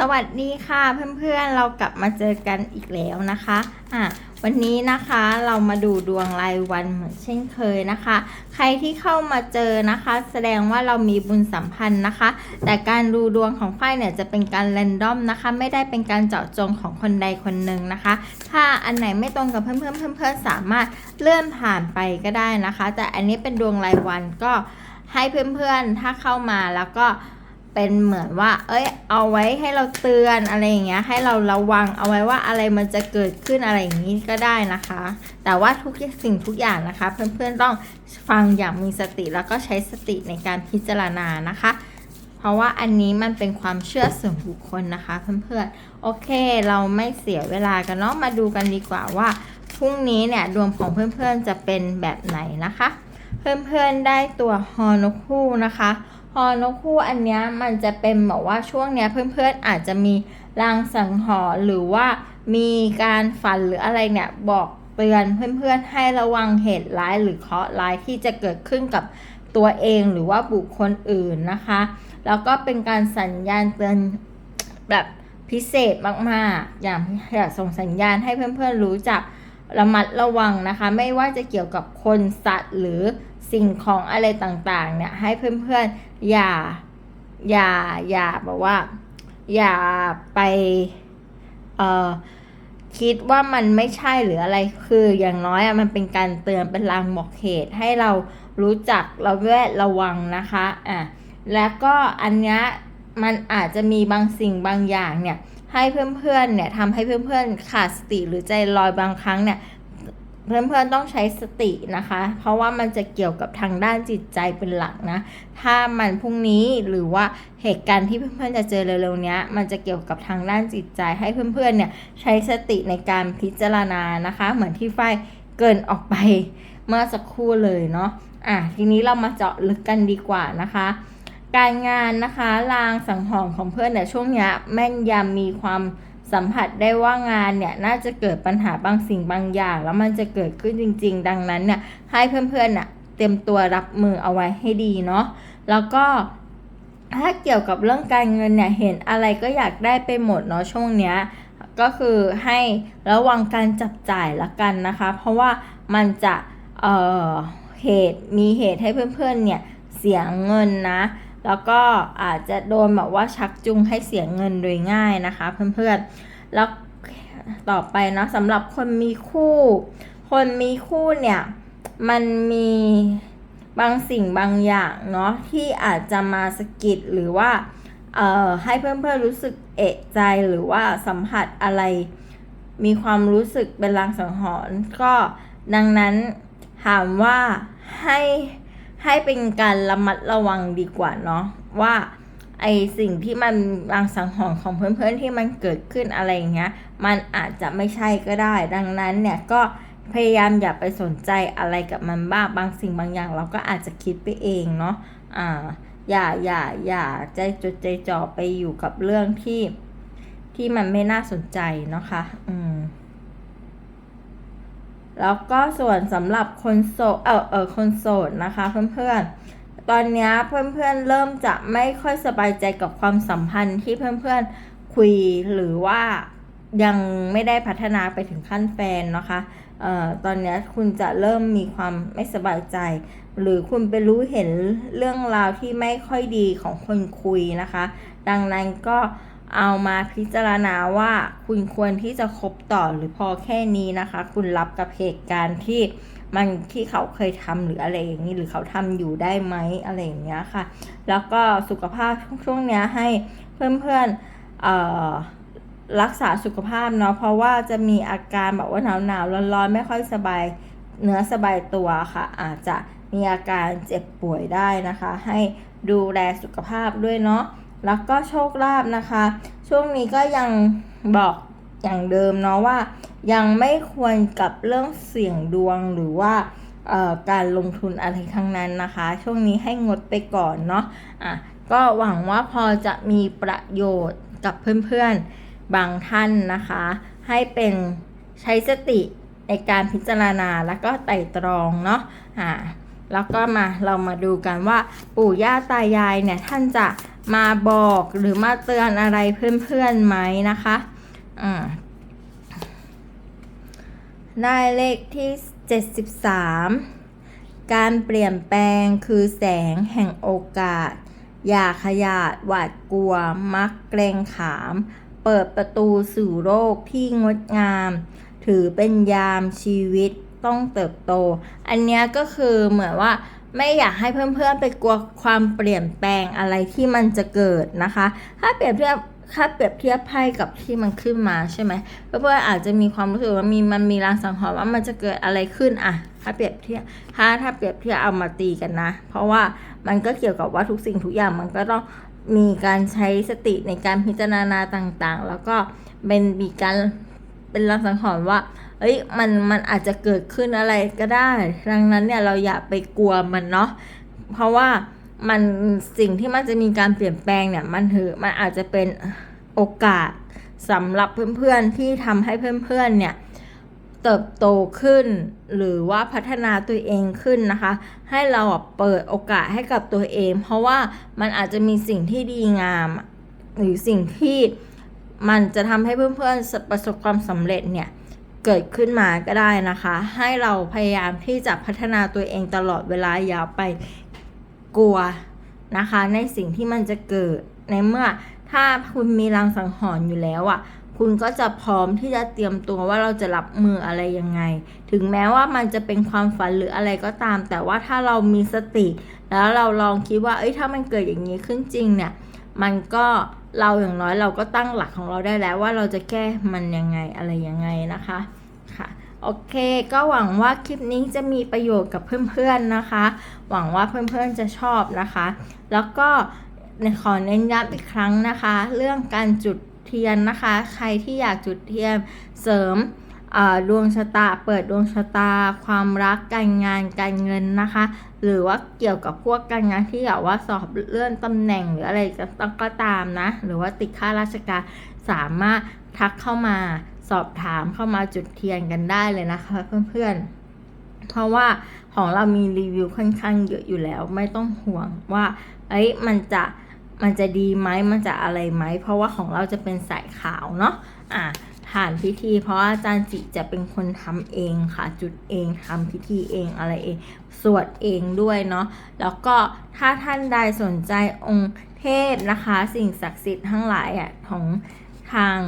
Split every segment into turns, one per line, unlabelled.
สวัสดีค่ะเพื่อนๆเรากลับมาเจอกันอีกแล้วนะคะอะวันนี้นะคะเรามาดูดวงรายวันเหมือนเช่นเคยนะคะ ใครที่เข้ามาเจอนะคะ แสดงว่าเรามีบุญสัมพันธ์นะคะ แต่การดูดวงของฝ้ายเนี่ยจะเป็นการแรนดอมนะคะ ไม่ได้เป็นการเจาะจงของคนใดคนหนึ่งนะคะ ถ้าอันไหนไม่ตรงกับเพื่อนๆเพื่อนๆสามารถเลื่อนผ่านไปก็ได้นะคะ แต่อันนี้เป็นดวงรายวันก็ให้เพื่อนๆถ้าเข้ามาแล้วก็ เป็นเหมือนว่า เอ้ย เอาไว้ให้เราเตือนอะไรอย่างเงี้ย ให้เราระวังเอาไว้ว่าอะไรมันจะเกิดขึ้นอะไรอย่างนี้ก็ได้นะคะ แต่ว่าทุกสิ่งทุกอย่างนะคะ เพื่อนๆต้องฟังอย่างมีสติแล้วก็ใช้สติในการพิจารณานะคะ เพราะว่าอันนี้มันเป็นความเชื่อส่วนบุคคลนะคะ เพื่อนๆ โอเค เราไม่เสียเวลากันเนาะ มาดูกันดีกว่าว่าพรุ่งนี้เนี่ยดวงของเพื่อนๆจะเป็นแบบไหนนะคะ เพื่อนๆได้ตัวฮอนกคู่นะคะ ฮอนกคู่อันเนี้ยมันจะเป็นแบบว่าช่วงเนี้ยเพื่อนๆอาจจะมีลางสังหรณ์หรือว่ามีการฝันหรืออะไรเนี่ยบอกเตือนเพื่อนๆให้ระวังเหตุร้ายหรือเคราะห์ร้ายที่จะเกิดขึ้นกับตัวเองหรือว่าบุคคลอื่นนะคะ แล้วก็เป็นการสัญญาณเตือนแบบพิเศษมากๆ อย่างอยากส่งสัญญาณให้เพื่อนๆรู้จักระมัดระวังนะคะ ไม่ว่าจะเกี่ยวกับคนสัตว์หรือ สิ่งของอะไรต่างๆเนี่ยให้เพื่อนๆอย่าอย่าอย่าแบบว่า อย่าไปเอ่อคิดว่ามันไม่ใช่หรืออะไรคืออย่างน้อยอะมันเป็นการเตือนเป็นลางบอกเหตุให้เรารู้จักระแวดระวังนะคะอะแล้วก็อันเนี้ยมันอาจจะมีบางสิ่งบางอย่างเนี่ยให้เพื่อนๆเนี่ยทำให้เพื่อนๆขาดสติหรือใจลอยบางครั้งเนี่ย เพื่อนๆต้องใช้สตินะคะ เพราะว่ามันจะเกี่ยวกับทางด้านจิตใจเป็นหลักนะ ถ้ามันพรุ่งนี้หรือว่าเหตุการณ์ที่เพื่อนๆจะเจอเร็วๆนี้มันจะเกี่ยวกับทางด้านจิตใจให้เพื่อนๆเนี่ยใช้สติในการพิจารณานะคะ เหมือนที่ฝ้ายเกินออกไปเมื่อสักครู่เลยเนาะอะทีนี้เรามาเจาะลึกกันดีกว่านะคะการงานนะคะลางสังหรณ์ของเพื่อนเนี่ยช่วงนี้แม่นยำมีความ สัมผัสได้ว่างานเนี่ยน่าจะเกิดปัญหาบางสิ่งบางอย่าง แล้วมันจะเกิดขึ้นจริง ๆ ดังนั้นเนี่ยให้เพื่อนๆน่ะเตรียมตัวรับมือเอาไว้ให้ดีเนาะแล้วก็ถ้าเกี่ยวกับเรื่องการเงินเนี่ยเห็นอะไรก็อยากได้ไปหมดเนาะช่วงเนี้ยก็คือให้ระวังการจับจ่ายละกันนะคะ เพราะว่ามันจะเอ่อเหตุมีเหตุให้เพื่อนๆเนี่ยเสียเงินนะ แล้วก็อาจจะโดนแบบว่าชักจูงให้เสียเงินโดยง่ายนะคะ เพื่อนๆ แล้วต่อไปเนาะสำหรับคนมีคู่ คนมีคู่เนี่ยมันมีบางสิ่งบางอย่างเนาะที่อาจจะมาสะกิดหรือว่าเอ่อให้เพื่อนๆรู้สึกเอะใจหรือว่าสัมผัสอะไร มีความรู้สึกเป็นลางสังหรณ์ก็ดังนั้นถามว่าให้ ให้เป็นการระมัดระวังดีกว่าเนาะว่าไอสิ่งที่มันลางสังหรณ์ของเพื่อนๆที่มันเกิดขึ้นอะไรอย่างเงี้ย มันอาจจะไม่ใช่ก็ได้ ดังนั้นเนี่ยก็พยายามอย่าไปสนใจอะไรกับมันบ้างบางสิ่งบางอย่าง เราก็อาจจะคิดไปเองเนาะอ่าอย่าอย่าอย่าใจจดใจจ่อไปอยู่กับเรื่องที่ที่มันไม่น่าสนใจนะคะ อืม แล้วก็ส่วนสำหรับคนโสดเออเออคนโสดนะคะเพื่อนๆ ตอนนี้เพื่อนๆเริ่มจะไม่ค่อยสบายใจกับความสัมพันธ์ที่เพื่อนๆคุยหรือว่ายังไม่ได้พัฒนาไปถึงขั้นแฟนนะคะเอ่อตอนนี้คุณจะเริ่มมีความไม่สบายใจ หรือคุณไปรู้เห็นเรื่องราวที่ไม่ค่อยดีของคนคุยนะคะ ดังนั้นก็เเอามาพิจารณาว่าคุณควรที่จะคบต่อหรือพอแค่นี้นะคะ คุณรับกับเหตุการณ์ที่มันที่เขาเคยทำหรืออะไรอย่างนี้หรือเขาทำอยู่ได้ไหมอะไรอย่างเงี้ยค่ะ แล้วก็สุขภาพช่วงเนี้ยให้เพื่อนๆเอ่อรักษาสุขภาพเนาะเพราะว่าจะมีอาการแบบว่าหนาวหนาวๆร้อนๆไม่ค่อยสบายเนื้อสบายตัวค่ะ อาจจะมีอาการเจ็บป่วยได้นะคะ ให้ดูแลสุขภาพด้วยเนาะ แล้วก็โชคลาภนะคะ ช่วงนี้ก็ยังบอกอย่างเดิมเนาะว่า ยังไม่ควรกับเรื่องเสี่ยงดวงหรือว่าการลงทุนอะไรทั้งนั้นนะคะ ช่วงนี้ให้งดไปก่อนเนาะอะก็หวังว่าพอจะมีประโยชน์กับเพื่อนๆบางท่านนะคะ ให้เป็นใช้สติในการพิจารณาแล้วก็ไต่ตรองเนาะอะ แล้วก็มาเรามาดูกันว่าปู่ย่าตายายเนี่ยท่านจะมาบอกหรือมาเตือนอะไรเพื่อนๆไหมนะคะอ่าได้เลขที่ 73 การเปลี่ยนแปลงคือแสงแห่งโอกาส อย่าขยาดหวาดกลัว มักเกรงขาม เปิดประตูสู่โลกที่งดงาม ถือเป็นยามชีวิต ต้องเติบโต อันนี้ก็คือเหมือนว่าไม่อยากให้เพื่อนๆไปกลัวความเปลี่ยนแปลงอะไรที่มันจะเกิดนะคะ ถ้าเปรียบเทียบถ้าเปรียบเทียบไพ่กับที่มันขึ้นมาใช่ไหมเพื่อนๆอาจจะมีความรู้สึกว่ามีมันมีรางสังหรณ์ว่ามันจะเกิดอะไรขึ้นอะถ้าเปรียบเทียบถ้าถ้าเปรียบเทียบเอามาตีกันนะ เพราะว่ามันก็เกี่ยวกับว่าทุกสิ่งทุกอย่างมันก็ต้องมีการใช้สติในการพิจารณาต่างๆ แล้วก็เป็นมีการ เป็นรางสังหรณ์ว่า เอ้ยมันมันอาจจะเกิดขึ้นอะไรก็ได้ ดังนั้นเนี่ยเราอย่าไปกลัวมันเนาะเพราะว่ามันสิ่งที่มันจะมีการเปลี่ยนแปลงเนี่ยมันถือมันอาจจะเป็นโอกาสสำหรับเพื่อนๆที่ทำให้เพื่อนๆเนี่ยเติบโตขึ้น หรือว่าพัฒนาตัวเองขึ้นนะคะ ให้เราเปิดโอกาสให้กับตัวเอง เพราะว่ามันอาจจะมีสิ่งที่ดีงาม หรือสิ่งที่ มันจะทำให้เพื่อนๆประสบความสำเร็จเนี่ยเกิดขึ้นมาก็ได้นะคะ ให้เราพยายามที่จะพัฒนาตัวเองตลอดเวลาอย่าไปกลัวนะคะ ในสิ่งที่มันจะเกิดในเมื่อถ้าคุณมีรางสังหรณ์อยู่แล้วอะ่ะคุณก็จะพร้อมที่จะเตรียมตัวว่าเราจะรับมืออะไรยังไง ถึงแม้ว่ามันจะเป็นความฝันหรืออะไรก็ตาม แต่ว่าถ้าเรามีสติ แล้วเราลองคิดว่า เอ้ย ถ้ามันเกิดอย่างนี้ขึ้นจริงเนี่ย มันก็ เราอย่างน้อยเราก็ตั้งหลักของเราได้แล้วว่าเราจะแก้มันยังไงอะไรยังไงนะคะค่ะโอเค ก็หวังว่าคลิปนี้จะมีประโยชน์กับเพื่อนๆนะคะ หวังว่าเพื่อนๆจะชอบนะคะ แล้วก็ขอเน้นย้ำอีกครั้งนะคะ เรื่องการจุดเทียนนะคะ ใครที่อยากจุดเทียนเสริม ดวงชะตาเปิดดวงชะตา ความรักการงานการเงินนะคะ หรือว่าเกี่ยวกับพวกการงานที่อยากว่าสอบเลื่อนตำแหน่งหรืออะไรก็ตามนะ หรือว่าติดค่าราชการสามารถทักเข้ามาสอบถามเข้ามาจุดเทียนกันได้เลยนะคะ เพื่อนๆ เพราะว่าของเรามีรีวิวค่อนข้างเยอะอยู่แล้ว ไม่ต้องห่วงว่า เอ้ยมันจะมันจะดีไหมมันจะอะไรไหม เพราะว่าของเราจะเป็นสายขาวเนาะอะ ผ่านพิธี เพราะอาจารย์จิจะเป็นคนทำเองค่ะ จุดเองทำพิธีเองอะไรเอง สวดเองด้วยเนาะแล้วก็ถ้าท่านใดสนใจองค์เทพนะคะ สิ่งศักดิ์สิทธิ์ทั้งหลายอะของทาง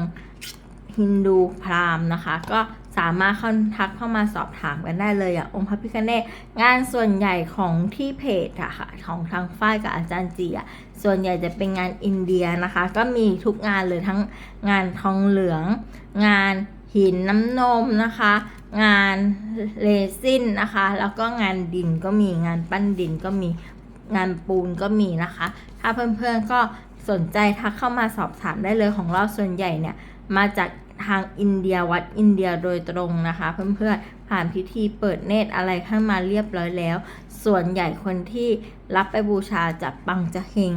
ฮินดูพราหมณ์นะคะ ก็ สามารถเข้าทักเข้ามาสอบถามกันได้เลยอะองค์พระพิฆเนศงานส่วนใหญ่ของที่เพจอะค่ะของทางฝ้ายกับอาจารย์จีอะส่วนใหญ่จะเป็นงานอินเดียนะคะ ก็มีทุกงานเลยทั้งงานทองเหลือง งานหินน้ำนมนะคะ งานเรซินนะคะ แล้วก็งานดินก็มีงานปั้นดินก็มีงานปูนก็มีนะคะ ถ้าเพื่อนๆก็สนใจทักเข้ามาสอบถามได้เลยของเราส่วนใหญ่เนี่ยมาจาก ทางอินเดียวัดอินเดียโดยตรงนะคะ เพื่อนๆผ่านพิธีเปิดเนตรอะไรข้ามาเรียบร้อยแล้ว ส่วนใหญ่คนที่รับไปบูชาจะปังจะเฮง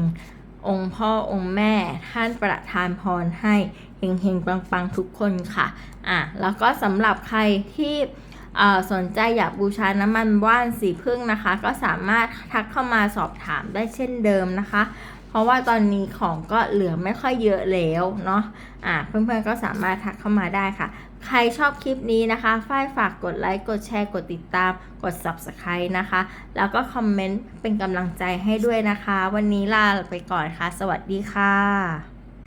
องค์พ่อองค์แม่ท่านประทานพรให้เฮงเฮงปังปังทุกคนค่ะอะ แล้วก็สำหรับใครที่สนใจอยากบูชาน้ำมันว่านสีพึ่งนะคะ ก็สามารถทักเข้ามาสอบถามได้เช่นเดิมนะคะ เพราะว่าตอนนี้ของก็เหลือไม่ค่อยเยอะแล้วเนาะอ่าเพื่อนๆก็สามารถทักเข้ามาได้ค่ะ ใครชอบคลิปนี้นะคะฝ้ายฝากกดไลค์กดแชร์กดติดตาม กด subscribe นะคะ แล้วก็คอมเมนต์เป็นกำลังใจให้ด้วยนะคะ วันนี้ลาไปก่อนค่ะ สวัสดีค่ะ